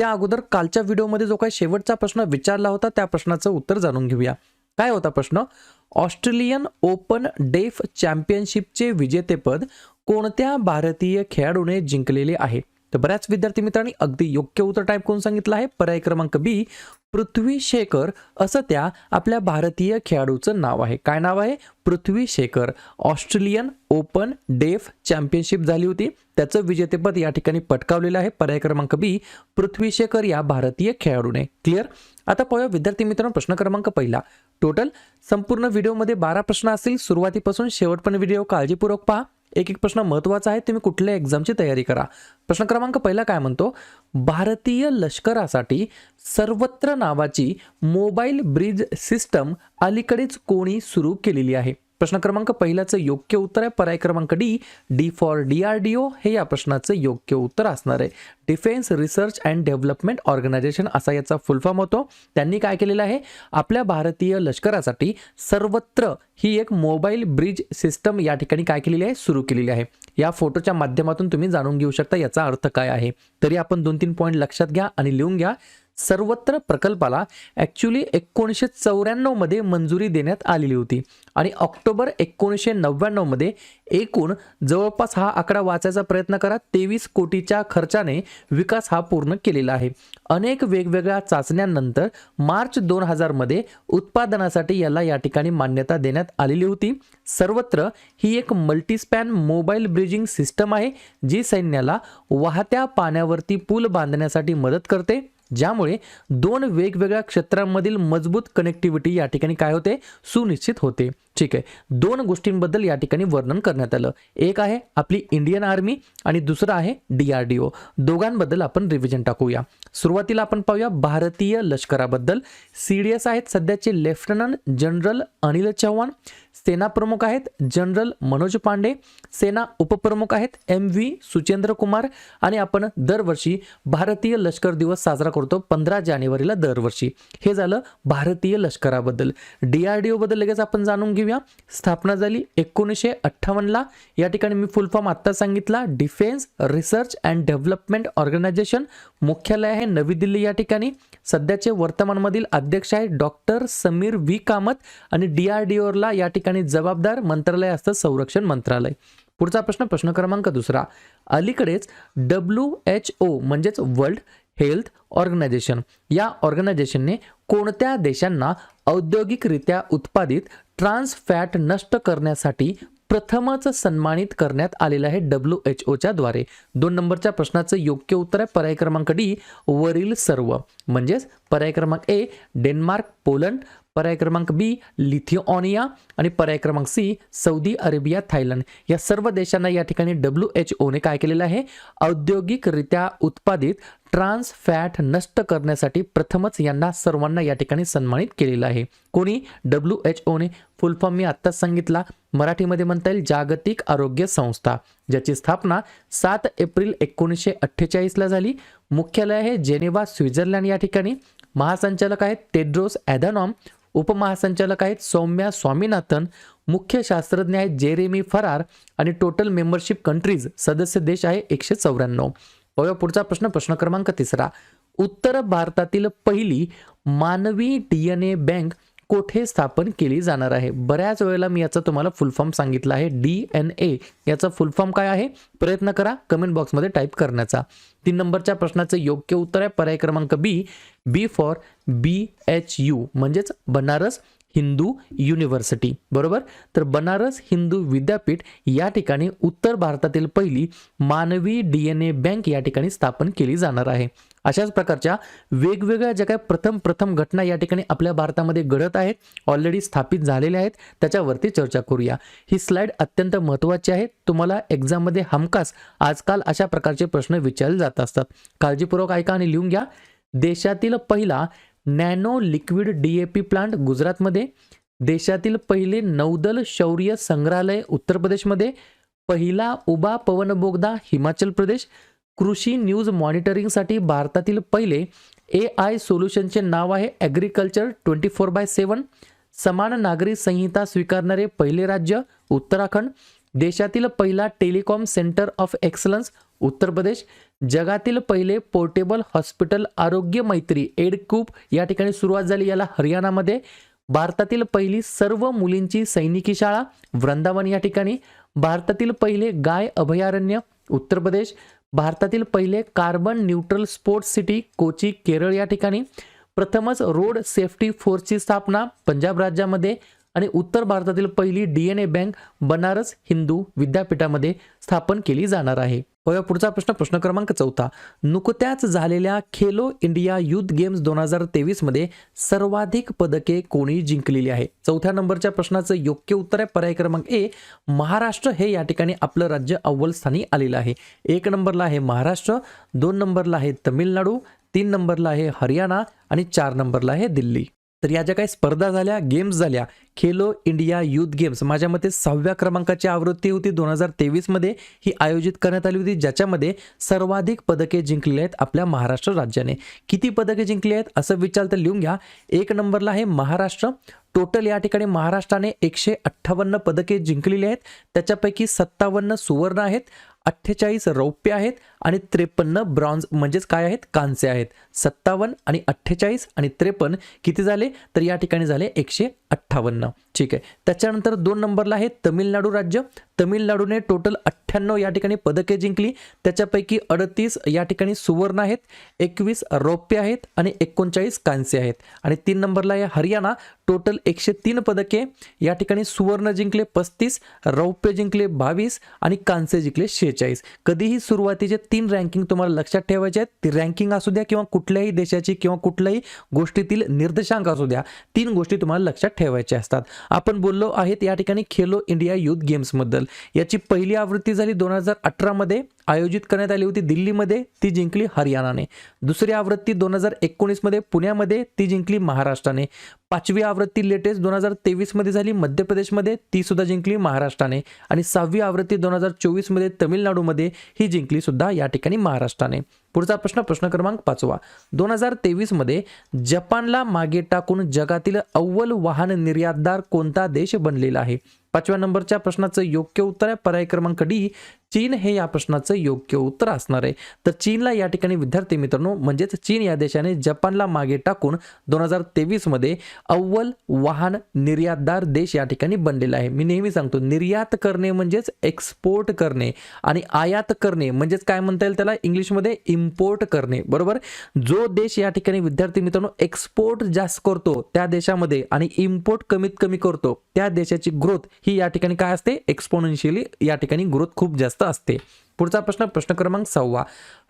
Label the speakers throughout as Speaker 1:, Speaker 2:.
Speaker 1: त्या अगोदर कालच्या व्हिडिओमध्ये जो काही शेवटचा प्रश्न विचारला होता त्या प्रश्नाचं उत्तर जाणून घेऊया. काय होता प्रश्न? ऑस्ट्रेलियन ओपन डेफ चॅम्पियनशिपचे विजेतेपद कोणत्या भारतीय खेळाडूने जिंकलेले आहे? तर बऱ्याच विद्यार्थी मित्रांनी अगदी योग्य उत्तर टाईप करून सांगितलं आहे. पर्याय क्रमांक बी पृथ्वी शेखर असं त्या आपल्या भारतीय खेळाडूचं नाव आहे. काय नाव आहे? Prithvi Shekhar. Australian open deaf championship झाली होती. त्याचं विजेतेपद या ठिकाणी पटकावलेलं आहे. पर्याय क्रमांक बी पृथ्वी शेखर या भारतीय खेळाडूने. क्लिअर आता पाहूया विद्यार्थी मित्रांनो प्रश्न क्रमांक पहिला. टोटल संपूर्ण व्हिडिओमध्ये बारा प्रश्न असतील. सुरुवातीपासून शेवटपर्यंत व्हिडिओ काळजीपूर्वक पहा. एक एक प्रश्न महत्त्वाचा आहे तुम्ही कुठल्या एक्झामची तयारी करा. प्रश्न क्रमांक पहिला काय म्हणतो? भारतीय लष्करासाठी सर्वत्र नावाची मोबाईल ब्रिज सिस्टम अलीकडेच कोणी सुरू केलेली आहे. प्रश्न क्रमांक पहिल्याचं योग्य उत्तर आहे. पर्याय क्रमांक D D for D R D O हे या प्रश्नाचं योग्य उत्तर असणार आहे. Defence research and development organisation असा याचा फुल फॉर्म होतो. त्यांनी काय केलेलं आहे? आपल्या भारतीय लष्करासाठी सर्वत्र ही एक मोबाईल ब्रिज सिस्टम या ठिकाणी काय केलेली आहे? सुरू केलेली आहे. या फोटोच्या माध्यमातून तुम्ही जाणून घेऊ शकता याचा अर्थ काय आहे. तरी आपण दोन तीन पॉईंट लक्षात घ्या आणि लिहून घ्या. सर्वत्र प्रकल्पाला ॲक्च्युली एकोणीसशे चौऱ्याण्णवमध्ये मंजुरी देण्यात आलेली होती. आणि ऑक्टोबर एकोणीसशे नव्याण्णवमध्ये एकूण जवळपास हा आकडा वाचायचा प्रयत्न करा तेवीस कोटीच्या खर्चाने विकास हा पूर्ण केलेला आहे. अनेक वेगवेगळ्या चाचण्यांनंतर मार्च दोन हजारमध्ये उत्पादनासाठी याला या ठिकाणी मान्यता देण्यात आलेली होती. सर्वत्र ही एक मल्टीस्पॅन मोबाईल ब्रिजिंग सिस्टम आहे जी सैन्याला वाहत्या पाण्यावरती पूल बांधण्यासाठी मदत करते. ज्यामुळे दोन वेगवेगळ्या क्षेत्रांमधील मजबूत कनेक्टिव्हिटी या ठिकाणी काय होते? सुनिश्चित होते. ठीक आहे. दोन गोष्टींबद्दल या ठिकाणी वर्णन करण्यात आलं. एक आहे आपली इंडियन आर्मी आणि दुसरं आहे डी आर डी ओ दोघांबद्दल आपण रिव्हिजन टाकूया. सुरुवातीला आपण पाहूया भारतीय लष्कराबद्दल. सी डी एस आहेत सध्याचे लेफ्टनंट जनरल अनिल चव्हाण सेना प्रमुख आहेत जनरल मनोज पांडे सेना उपप्रमुख आहेत एम व्ही सुचेंद्र कुमार आणि आपण दरवर्षी भारतीय लष्कर दिवस साजरा करतो पंधरा जानेवारीला दरवर्षी. हे झालं भारतीय लष्कराबद्दल. डी आर डी ओबद्दल लगेच आपण जाणून घेऊया. स्थापना झाली एकोणीसशे अठ्ठावन्नला या ठिकाणी मी फुल फॉर्म आत्ता सांगितला. Defence research and development organisation मुख्यालय आहे नवी दिल्ली या ठिकाणी. सध्याचे वर्तमानमधील अध्यक्ष आहे डॉक्टर समीर व्ही. कामत आणि डी आर डी ओला या ठिकाणी जबाबदार मंत्रालय असतं संरक्षण मंत्रालय. पुढचा प्रश्न प्रश्न क्रमांक दुसरा. अलीकडेच डब्ल्यू एच ओ म्हणजेच वर्ल्ड हेल्थ ऑर्गनायझेशन या ऑर्गनायझेशनने कोणत्या देशांना औद्योगिकरित्या उत्पादित ट्रान्स फॅट नष्ट करण्यासाठी प्रथमच सन्मानित करण्यात आलेलं आहे डब्ल्यू एच ओच्या द्वारे. दोन नंबरच्या प्रश्नाचं योग्य उत्तर आहे पर्याय क्रमांक डी वरील सर्व. म्हणजेच पर्याय क्रमांक ए डेन्मार्क पोलंड पर्याय क्रमांक बी लिथिओनिया आणि पर्याय क्रमांक सी सौदी अरेबिया थायलंड. या सर्व देशांना या ठिकाणी डब्ल्यू एच ओने काय केलेलं आहे? औद्योगिकरित्या उत्पादित ट्रान्स फॅट नष्ट करण्यासाठी प्रथमच यांना सर्वांना या ठिकाणी सन्मानित केलेलं आहे. कोणी? डब्ल्यू एच ओने फुल फॉर्म मी आत्ताच सांगितला. मराठीमध्ये म्हणता येईल जागतिक आरोग्य संस्था ज्याची स्थापना सात एप्रिल एकोणीसशे अठ्ठेचाळीसला झाली. मुख्यालय आहे जेनेवा स्वित्झर्लंड या ठिकाणी. महासंचालक आहेत टेड्रोस ॲदानॉम उपमहासंचालक आहेत सौम्या स्वामीनाथन मुख्य शास्त्रज्ञ आहेत जेरेमी फरार आणि टोटल मेंबरशिप कंट्रीज सदस्य देश आहे एकशे चौऱ्याण्णव. पाहूया पुढचा प्रश्न प्रश्न क्रमांक तिसरा. उत्तर भारतातील पहिली मानवी डी एन ए बँक कोठे स्थापन केली जाणार आहे? बऱ्याच वेळेला मी याचा तुम्हाला फुल फॉर्म सांगितलं आहे. डी एन ए याचा फुल फॉर्म काय आहे? प्रयत्न करा कमेंट बॉक्समध्ये टाईप करण्याचा. तीन नंबरच्या प्रश्नाचं योग्य उत्तर आहे. पर्याय क्रमांक B B for B H U म्हणजेच बनारस हिंदू युनिव्हर्सिटी बरोबर? तर बनारस हिंदू विद्यापीठ या ठिकाणी उत्तर भारतातील पहिली मानवी डी एन ए बँक या ठिकाणी स्थापन केली जाणार आहे. अशाच प्रकारच्या वेगवेगळ्या ज्या काही प्रथम प्रथम घटना या ठिकाणी आपल्या भारतामध्ये घडत आहेत ऑलरेडी स्थापित झालेल्या आहेत त्याच्यावरती चर्चा करूया. ही स्लाइड अत्यंत महत्त्वाची आहे. तुम्हाला एक्झाममध्ये हमखास आजकाल अशा प्रकारचे प्रश्न विचारले जात असतात. काळजीपूर्वक ऐका आणि लिहून घ्या. देशातील पहिला nano liquid D A P plant गुजरातमध्ये देशातील पहिले नौदल शौर्य संग्रहालय उत्तर प्रदेशमध्ये पहिला उबा पवनबोगदा हिमाचल प्रदेश कृषी न्यूज मॉनिटरिंगसाठी भारतातील पहिले ए आय सोल्युशनचे नाव आहे agriculture twenty four by seven समान नागरी संहिता स्वीकारणारे पहिले राज्य उत्तराखंड देशातील पहिला telecom centre of excellence Uttar Pradesh जगातील पहिले पोर्टेबल हॉस्पिटल आरोग्य मैत्री एडकूप या ठिकाणी सुरुवात झाली. याला हरियाणामध्ये भारतातील पहिली सर्व मुलींची सैनिकी शाळा वृंदावन या ठिकाणी. भारतातील पहिले गाय अभयारण्य उत्तर प्रदेश. भारतातील पहिले carbon neutral sports city Kochi Kerala या ठिकाणी. प्रथमच रोड सेफ्टी फोर्सची स्थापना पंजाब राज्यामध्ये आणि उत्तर भारतातील पहिली D N A bank Banaras Hindu विद्यापीठामध्ये स्थापन केली जाणार आहे. बघा पुढचा प्रश्न प्रश्न क्रमांक चौथा. नुकत्याच झालेल्या खेलो इंडिया युथ गेम्स दोन हजार तेवीसमध्ये सर्वाधिक पदके कोणी जिंकलेली आहे? चौथ्या नंबरच्या प्रश्नाचं योग्य उत्तर आहे पर्याय क्रमांक ए महाराष्ट्र. हे या ठिकाणी आपलं राज्य अव्वल स्थानी आलेलं आहे. एक नंबरला आहे महाराष्ट्र दोन नंबरला आहे तमिळनाडू तीन नंबरला आहे हरियाणा आणि चार नंबरला आहे दिल्ली. तर या ज्या काही स्पर्धा झाल्या गेम्स झाल्या खेलो इंडिया युथ गेम्स माझ्या मते सहाव्या क्रमांकाची आवृत्ती होती दोन हजार तेवीसमध्ये ही आयोजित करण्यात आली होती ज्याच्यामध्ये सर्वाधिक पदके जिंकलेली आहेत आपल्या महाराष्ट्र राज्याने. किती पदके जिंकली आहेत असं विचार तर लिहून घ्या. एक नंबरला आहे महाराष्ट्र. टोटल या ठिकाणी महाराष्ट्राने एकशे अठ्ठावन्न पदके जिंकलेली आहेत. त्याच्यापैकी सत्तावन्न सुवर्ण आहेत. अठ्ठेचाळीस रौप्य आहेत. आणि त्रेपन्न ब्रॉन्झ म्हणजेच काय आहेत? कांस्य आहेत. सत्तावन्न आणि अठ्ठेचाळीस आणि त्रेपन्न किती झाले? तर या ठिकाणी झाले एकशे अठ्ठावन्न. ठीक आहे. त्याच्यानंतर दोन नंबरला आहे तमिळनाडू राज्य. तमिळनाडूने टोटल अठ्ठ्याण्णव या ठिकाणी पदके जिंकली. त्याच्यापैकी अडतीस या ठिकाणी सुवर्ण आहेत एकवीस रौप्य आहेत आणि एकोणचाळीस कांस्य आहेत. आणि तीन नंबरला आहे हरियाणा. टोटल एकशे तीन पदके. या ठिकाणी सुवर्ण जिंकले पस्तीस रौप्य जिंकले बावीस आणि कांस्य जिंकले शेहेचाळीस. कधीही सुरुवातीचे तीन रँकिंग तुम्हाला लक्षात ठेवायचे आहेत. ती रँकिंग असू द्या किंवा कुठल्याही देशाची किंवा कुठल्याही गोष्टीतील निर्देशांक असू द्या तीन गोष्टी तुम्हाला लक्षात ठेवायच्या असतात. आपण बोललो आहेत या ठिकाणी खेलो इंडिया युथ गेम्सबद्दल याची पहिली आवृत्ती झाली दोन हजार अठरामध्ये आयोजित करण्यात आली होती दिल्लीमध्ये ती जिंकली हरियाणाने. दुसरी आवृत्ती दोन हजार एकोणीसमध्ये पुण्यामध्ये ती जिंकली महाराष्ट्राने. पाचवी आवृत्ती लेटेस्ट दोन हजार तेवीसमध्ये झाली मध्य प्रदेशमध्ये ती सुद्धा जिंकली महाराष्ट्राने. आणि सहावी आवृत्ती दोन हजार चोवीसमध्ये तमिळनाडूमध्ये ही जिंकली सुद्धा या ठिकाणी महाराष्ट्राने. पुढचा प्रश्न प्रश्न क्रमांक पाचवा. दोन हजार तेवीसमध्ये जपानला मागे टाकून जगातील अव्वल वाहन निर्यातदार कोणता देश बनलेला आहे? पाचव्या नंबरच्या प्रश्नाचं योग्य उत्तर आहे. पर्याय क्रमांक डी चीन हे या प्रश्नाचं योग्य उत्तर असणार आहे. तर चीनला या ठिकाणी विद्यार्थी मित्रांनो म्हणजेच चीन या देशाने जपानला मागे टाकून दोन हजार तेवीसमध्ये अव्वल वाहन निर्यातदार देश या ठिकाणी बनलेला आहे. मी नेहमी सांगतो निर्यात करणे म्हणजेच एक्सपोर्ट करणे आणि आयात करणे म्हणजेच काय म्हणता येईल त्याला? इंग्लिशमध्ये इम्पोर्ट करणे बरोबर? जो देश या ठिकाणी विद्यार्थी मित्रांनो एक्सपोर्ट जास्त करतो त्या देशामध्ये आणि इम्पोर्ट कमीत कमी करतो. त्या देशाची ग्रोथ ही या ठिकाणी काय असते? एक्सपोनेन्शियली या ठिकाणी ग्रोथ खूप जास्त असते. पुढचा प्रश्न प्रश्न क्रमांक सहावा.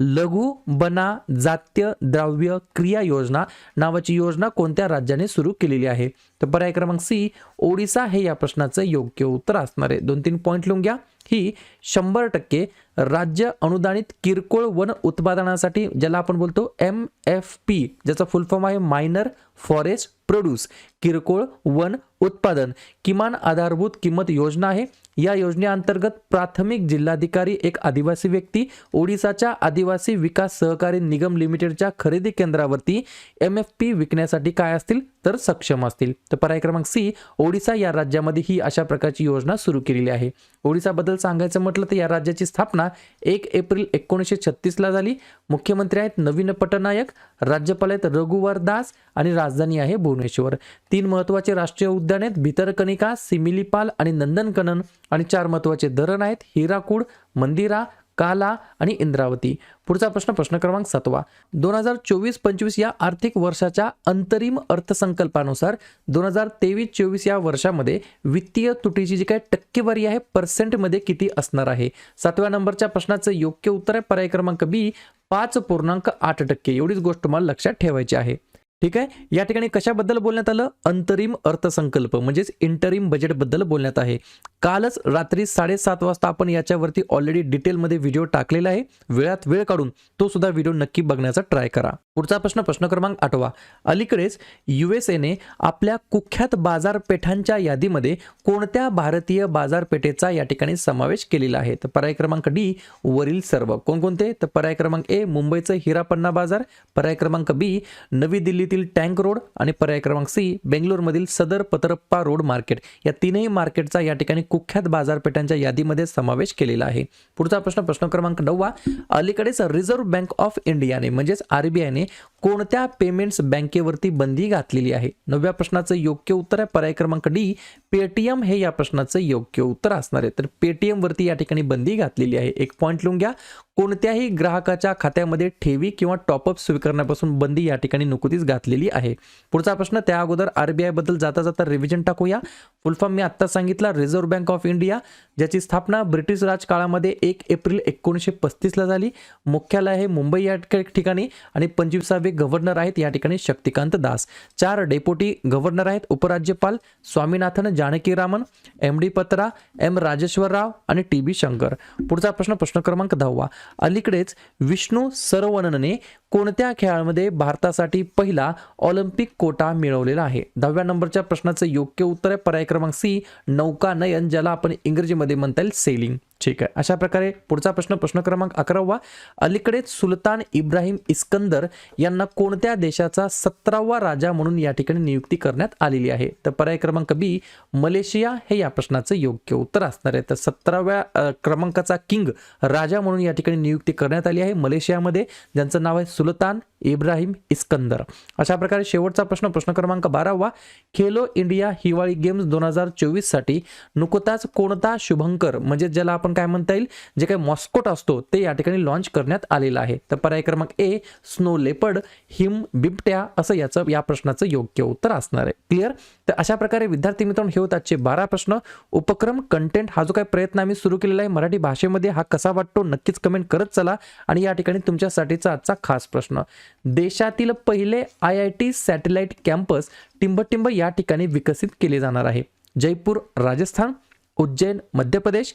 Speaker 1: लघु बना जात्य द्रव्य क्रिया योजना नावाची योजना कोणत्या राज्याने सुरू केलेली आहे? तर पर्याय क्रमांक सी ओडिसा हे या प्रश्नाचं योग्य उत्तर असणार आहे. दोन तीन पॉईंट लिहून घ्या. ही शंभर टक्के राज्य अनुदानित किरकोळ वन उत्पादनासाठी ज्याला आपण बोलतो एम एफ पी ज्याचा फुल फॉर्म आहे मायनर फॉरेस्ट प्रोड्यूस किरकोळ वन उत्पादन किमान आधारभूत किंमत योजना आहे. या योजनेअंतर्गत प्राथमिक जिल्हाधिकारी एक आदिवासी व्यक्ती ओडिसाच्या आदिवासी विकास सहकारी निगम लिमिटेडच्या खरेदी केंद्रावरती एम एफ पी विकण्यासाठी काय असतील तर सक्षम असतील. तर पर्याय क्रमांक सी ओडिसा या राज्यामध्ये ही अशा प्रकारची योजना सुरू केलेली आहे. ओडिसाबद्दल सांगायचं म्हटलं तर या राज्याची स्थापना एक एप्रिल एकोणीसशे छत्तीसला झाली. मुख्यमंत्री आहेत नवीन पटनायक राज्यपाल आहेत रघुवर दास आणि राजधानी आहे भुवनेश्वर. तीन महत्त्वाचे राष्ट्रीय उद्योग उद्यानेत भितरकनिका सिमिलीपाल आणि नंदनकनन आणि चार महत्त्वाचे धरण आहेत हिराकूड मंदिरा काला आणि इंद्रावती. पुढचा प्रश्न प्रश्न क्रमांक सातवा. दोन हजार चोवीस पंचवीस या आर्थिक वर्षाच्या अंतरिम अर्थसंकल्पानुसार दोन हजार तेवीस चोवीस या वर्षामध्ये वित्तीय तुटीची जी काही टक्केवारी आहे पर्सेंटमध्ये किती असणार आहे? सातव्या नंबरच्या प्रश्नाचं योग्य उत्तर आहे. पर्याय क्रमांक बी पाच पूर्णांक आठ टक्के. एवढीच गोष्ट तुम्हाला लक्षात ठेवायची आहे. ठीक आहे? या ठिकाणी कशाबद्दल बोलण्यात आलं? अंतरिम अर्थसंकल्प म्हणजेच इंटरिम बजेटबद्दल बोलण्यात आहे. कालच रात्री साडेसात वाजता आपण याच्यावरती ऑलरेडी डिटेलमध्ये व्हिडिओ टाकलेला आहे. वेळात वेळ काढून तो सुद्धा व्हिडिओ नक्की बघण्याचा ट्राय करा. पुढचा प्रश्न प्रश्न क्रमांक आठवा. अलीकडेच यू एस एने आपल्या कुख्यात बाजारपेठांच्या यादीमध्ये कोणत्या भारतीय बाजारपेठेचा या ठिकाणी समावेश केलेला आहे? तर पर्याय क्रमांक डी वरील सर्व. कोणकोणते? तर पर्याय क्रमांक ए मुंबईचं हिरापन्ना बाजार. पर्याय क्रमांक बी नवी दिल्लीतील टँक रोड. आणि पर्याय क्रमांक सी बेंगलोरमधील सदर पतरप्पा रोड मार्केट. या तीनही मार्केटचा या ठिकाणी कुख्यात बाजारपेठांच्या यादीमध्ये समावेश केलेला आहे. पुढचा प्रश्न प्रश्न क्रमांक नववा. अलीकडेच रिझर्व्ह बँक ऑफ इंडियाने म्हणजेच आरबीआयने कोणत्या पेमेंट्स बँकेवरती बंदी घातलेली आहे? नवव्या प्रश्नाचं योग्य उत्तर आहे पर्याय क्रमांक डी. पेटीएम हे या प्रश्नाचं योग्य उत्तर असणार आहे. तर पेटीएमवरती या ठिकाणी बंदी घातलेली आहे. एक पॉईंट लिहून घ्या. कोणत्याही ग्राहकाच्या खात्यामध्ये ठेवी किंवा टॉपअप स्वीकारण्यापासून बंदी या ठिकाणी नुकतीच घातलेली आहे. पुढचा प्रश्न त्या अगोदर आरबीआयबद्दल जाता जाता रिव्हिजन टाकूया. फुलफॉर्म मी आत्ता सांगितला रिझर्व्ह बँक ऑफ इंडिया ज्याची स्थापना ब्रिटिश राजकाळामध्ये एक एप्रिल एकोणीसशे पस्तीसला झाली. मुख्यालय आहे मुंबई या ठिकाणी आणि पंचवीसावे गव्हर्नर आहेत या ठिकाणी शक्तिकांत दास. चार डेप्युटी गव्हर्नर आहेत उपराज्यपाल Swaminathan Janakiraman M D Patra M Rajeshwar Rao आणि टी बी शंकर. पुढचा प्रश्न प्रश्न क्रमांक दहावा. अलीकडेच विष्णू सरवणनने कोणत्या खेळामध्ये भारतासाठी पहिला ऑलिम्पिक कोटा मिळवलेला आहे? दहाव्या नंबरच्या प्रश्नाचं योग्य उत्तर आहे. पर्याय क्रमांक सी नौकानयन ज्याला आपण इंग्रजीमध्ये म्हणता येईल सेलिंग. ठीक आहे. अशा प्रकारे पुढचा प्रश्न प्रश्न क्रमांक अकरावा. अलीकडेच सुलतान इब्राहिम इस्कंदर यांना कोणत्या देशाचा सतरावा राजा म्हणून या ठिकाणी नियुक्ती करण्यात आलेली आहे? तर पर्याय क्रमांक बी मलेशिया हे या प्रश्नाचं योग्य उत्तर असणार आहे. तर सतराव्या क्रमांकाचा किंग राजा म्हणून या ठिकाणी नियुक्ती करण्यात आली आहे मलेशियामध्ये. ज्यांचं नाव आहे सुलतान इब्राहिम इस्कंदर. अशा प्रकारे शेवटचा प्रश्न प्रश्न क्रमांक बारावा. खेलो इंडिया हिवाळी गेम्स दोन हजार चोवीससाठी नुकताच कोणता शुभंकर म्हणजे ज्याला आपण आपण काय म्हणता येईल? जे काही मॉस्कोट असतो ते या ठिकाणी लॉन्च करण्यात आलेलं आहे. तर पर्याय क्रमांक ए स्नो लेपर्ड हिम बिबट्या असं याचं या प्रश्नाचं योग्य उत्तर असणार आहे. क्लिअर तर अशा प्रकारे विद्यार्थी मित्रांनो हे होत आजचे बारा प्रश्न. उपक्रम कंटेंट हा जो काही प्रयत्न आम्ही सुरू केलेला आहे मराठी भाषेमध्ये हा कसा वाटतो नक्कीच कमेंट करत चला. आणि या ठिकाणी तुमच्यासाठीचा आजचा खास प्रश्न. देशातील पहिले I I T satellite campus टिंबटिंब या ठिकाणी विकसित केले जाणार आहे. जयपूर राजस्थान उज्जैन मध्य प्रदेश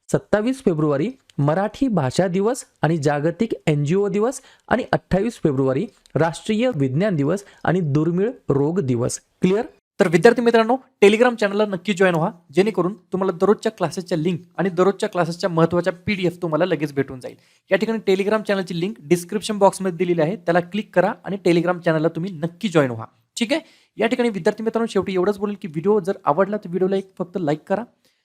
Speaker 1: सत्तावीस फेब्रुवारी मराठी भाषा दिवस आणि जागतिक एन जी ओ दिवस आणि अठ्ठावीस फेब्रुवारी राष्ट्रीय विज्ञान दिवस आणि दुर्मिळ रोग दिवस. क्लिअर तर विद्यार्थी मित्रांनो टेलिग्राम चॅनलला नक्की जॉईन व्हा. जेणेकरून तुम्हाला दररोजच्या क्लासेसच्या लिंक आणि दररोजच्या क्लासेसच्या महत्त्वाच्या पी डी एफ तुम्हाला लगेच भेटून जाईल. या ठिकाणी टेलिग्राम चॅनलची लिंक डिस्क्रिप्शन बॉक्समध्ये दिलेली आहे. त्याला क्लिक करा आणि टेलिग्राम चॅनलला तुम्ही नक्की जॉईन व्हा. ठीक आहे? या ठिकाणी विद्यार्थी मित्रांनो शेवटी एवढंच बोलेल की व्हिडिओ जर आवडला तर व्हिडिओला एक फक्त लाईक करा.